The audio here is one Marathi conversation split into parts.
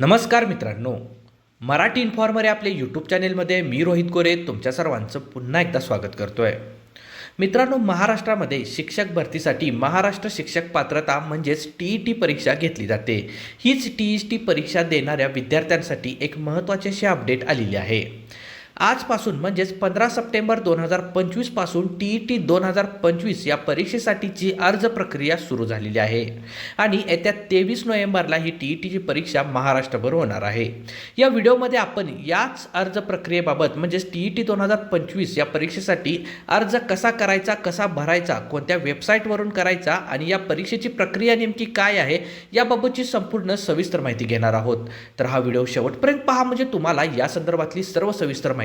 नमस्कार मित्रांनो. मराठी इन्फॉर्मर या आपल्या यूट्यूब चॅनेलमध्ये मी रोहित कोरे तुमच्या सर्वांचं पुन्हा एकदा स्वागत करतो आहे मित्रांनो महाराष्ट्रामध्ये शिक्षक भरतीसाठी महाराष्ट्र शिक्षक पात्रता म्हणजेच टी ई टी परीक्षा घेतली जाते. हीच टी ई टी परीक्षा देणाऱ्या विद्यार्थ्यांसाठी एक महत्त्वाची अशी अपडेट आलेली आहे. आजपासून म्हणजेच पंधरा सप्टेंबर दोन हजार पंचवीसपासून टी ई टी दोन हजार पंचवीस या परीक्षेसाठीची अर्ज प्रक्रिया सुरू झालेली आहे. आणि येत्या तेवीस नोव्हेंबरला ही टी ई टीची परीक्षा महाराष्ट्रभर होणार आहे. या व्हिडिओमध्ये आपण याच अर्ज प्रक्रियेबाबत म्हणजेच टी ई टी दोन हजार पंचवीस या परीक्षेसाठी अर्ज कसा करायचा कसा भरायचा कोणत्या वेबसाईटवरून करायचा आणि या परीक्षेची प्रक्रिया नेमकी काय आहे याबाबतची संपूर्ण सविस्तर माहिती घेणार आहोत. तर हा व्हिडिओ शेवटपर्यंत पहा म्हणजे तुम्हाला या संदर्भातली सर्व सविस्तर माहिती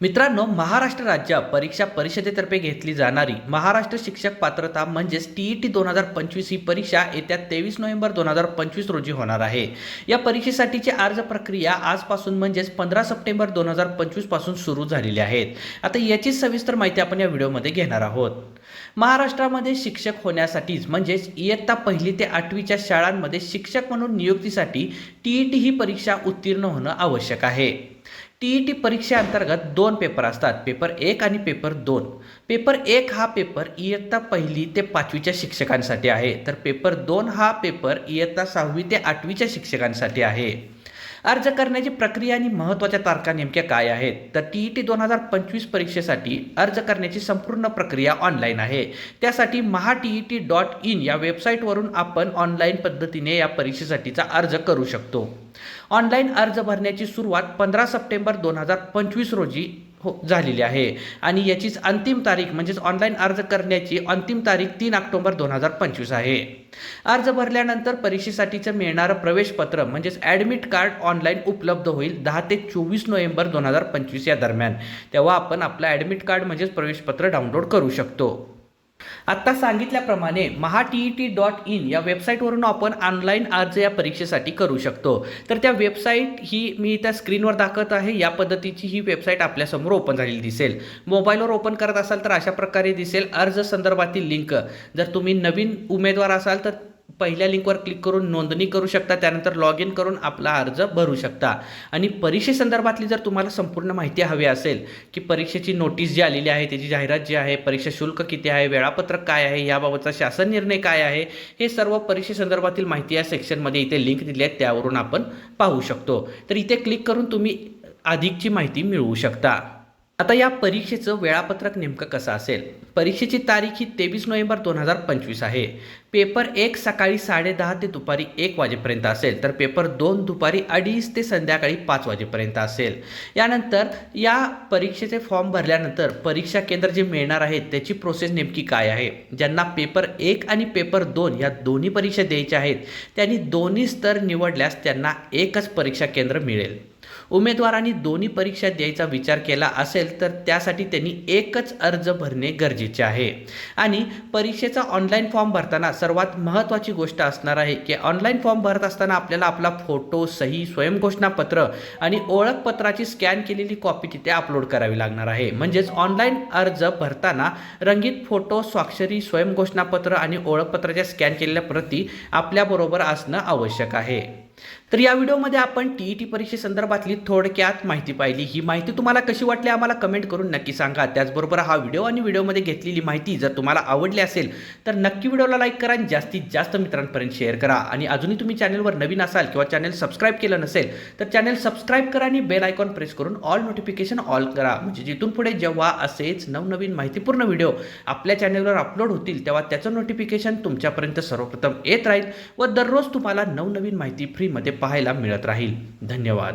मित्रांनो महाराष्ट्र राज्य परीक्षा परिषदेतर्फे घेतली जाणारी महाराष्ट्र शिक्षक पात्रता म्हणजेच टी ई टी दोन हजार पंचवीस ही परीक्षा येत्या तेवीस नोव्हेंबर दोन हजार पंचवीस रोजी होणार आहे. या परीक्षेसाठीची अर्ज प्रक्रिया आजपासून म्हणजेच पंधरा सप्टेंबर दोन हजार पंचवीसपासून सुरू झालेली आहेत आता याची सविस्तर माहिती आपण या व्हिडिओमध्ये घेणार आहोत. महाराष्ट्रामध्ये शिक्षक होण्यासाठीच म्हणजेच इयत्ता पहिली ते आठवीच्या शाळांमध्ये शिक्षक म्हणून नियुक्तीसाठी टी ई टी ही परीक्षा उत्तीर्ण होणं आवश्यक आहे. टी ई टी परीक्षेअंतर्गत दोन पेपर असतात. पेपर एक आणि पेपर दोन. पेपर एक हा पेपर इयत्ता पहिली ते पाचवीच्या शिक्षकांसाठी आहे. तर पेपर दोन हा पेपर इयत्ता सहावी ते आठवीच्या शिक्षकांसाठी आहे. अर्ज करण्याची प्रक्रिया आणि महत्त्वाच्या तारखा नेमक्या काय आहेत? तर टी ई टी दोन हजार पंचवीस परीक्षेसाठी अर्ज करण्याची संपूर्ण प्रक्रिया ऑनलाईन आहे. त्यासाठी Maha T E T dot in या वेबसाईटवरून आपण ऑनलाईन पद्धतीने या परीक्षेसाठीचा अर्ज करू शकतो. ऑनलाईन अर्ज भरण्याची सुरुवात पंधरा सप्टेंबर दोन हजार पंचवीस रोजी हो झालेली आहे. आणि याचीच अंतिम तारीख म्हणजेच ऑनलाईन अर्ज करण्याची अंतिम तारीख तीन ऑक्टोबर दोन हजार पंचवीस आहे. अर्ज भरल्यानंतर परीक्षेसाठीचं मिळणारं प्रवेशपत्र म्हणजेच ॲडमिट कार्ड ऑनलाईन उपलब्ध होईल दहा ते चोवीस नोव्हेंबर दोन हजार पंचवीस या दरम्यान. तेव्हा आपण आपलं ॲडमिट कार्ड म्हणजेच प्रवेशपत्र डाउनलोड करू शकतो. आत्ता सांगितल्याप्रमाणे Maha T E T dot in या वेबसाईटवरून आपण ऑनलाईन अर्ज या परीक्षेसाठी करू शकतो. तर त्या वेबसाईट ही मी त्या स्क्रीनवर दाखवत आहे. या पद्धतीची ही वेबसाईट आपल्यासमोर ओपन झालेली दिसेल. मोबाईलवर ओपन करत असाल तर अशा प्रकारे दिसेल. अर्ज संदर्भातील लिंक जर तुम्ही नवीन उमेदवार असाल तर पहिल्या लिंकवर क्लिक करून नोंदणी करू शकता त्यानंतर लॉग इन करून आपला अर्ज भरू शकता. आणि परीक्षेसंदर्भातली जर तुम्हाला संपूर्ण माहिती हवी असेल की परीक्षेची नोटीस जी आलेली आहे त्याची जाहिरात जी आहे परीक्षा शुल्क किती आहे वेळापत्रक काय आहे याबाबतचा शासन निर्णय काय आहे हे सर्व परीक्षेसंदर्भातील माहिती या सेक्शनमध्ये इथे लिंक दिली आहे त्यावरून आपण पाहू शकतो. तर इथे क्लिक करून तुम्ही अधिकची माहिती मिळवू शकता. आता या परीक्षेचं वेळापत्रक नेमकं कसं असेल? परीक्षेची तारीख ही तेवीस नोव्हेंबर दोन हजार पंचवीस आहे. पेपर एक सकाळी साडेदहा ते दुपारी एक वाजेपर्यंत असेल तर पेपर दोन दुपारी अडीच ते संध्याकाळी पाच वाजेपर्यंत असेल. यानंतर या परीक्षेचे फॉर्म भरल्यानंतर परीक्षा केंद्र जे मिळणार आहेत त्याची प्रोसेस नेमकी काय आहे? ज्यांना पेपर एक आणि पेपर दोन या दोन्ही परीक्षा द्यायच्या आहेत त्यांनी दोन्ही स्तर निवडल्यास त्यांना एकच परीक्षा केंद्र मिळेल. उमेदवारांनी दोन्ही परीक्षा द्यायचा विचार केला असेल तर त्यासाठी त्यांनी एकच अर्ज भरणे गरजेचे आहे. आणि परीक्षेचा ऑनलाईन फॉर्म भरताना सर्वात महत्त्वाची गोष्ट असणार आहे की ऑनलाईन फॉर्म भरत असताना आपल्याला आपला फोटो सही स्वयंघोषणापत्र आणि ओळखपत्राची स्कॅन केलेली कॉपी तिथे अपलोड करावी लागणार आहे. म्हणजेच ऑनलाईन अर्ज भरताना रंगीत फोटो स्वाक्षरी स्वयंघोषणापत्र आणि ओळखपत्राच्या स्कॅन केलेल्या प्रती आपल्याबरोबर असणं आवश्यक आहे. तर या व्हिडिओमध्ये आपण टी ई टी परीक्षेसंदर्भातली थोडक्यात माहिती पाहिली. ही माहिती तुम्हाला कशी वाटली आम्हाला कमेंट करून नक्की सांगा. त्याचबरोबर हा व्हिडिओ आणि व्हिडिओमध्ये घेतलेली माहिती जर तुम्हाला आवडली असेल तर नक्की व्हिडिओला लाईक करा आणि जास्तीत जास्त मित्रांपर्यंत शेअर करा. आणि अजूनही तुम्ही चॅनलवर नवीन असाल किंवा चॅनल सबस्क्राईब केलं नसेल तर चॅनल सबस्क्राईब करा आणि बेल आयकॉन प्रेस करून ऑल नोटिफिकेशन ऑल करा. म्हणजे जिथून पुढे जेव्हा असेच नवनवीन माहितीपूर्ण व्हिडिओ आपल्या चॅनलवर अपलोड होतील तेव्हा त्याचं नोटिफिकेशन तुमच्यापर्यंत सर्वप्रथम येत राहील व दररोज तुम्हाला नवनवीन माहिती फ्री फ्रीमध्ये पाहायला मिळत राहील. धन्यवाद.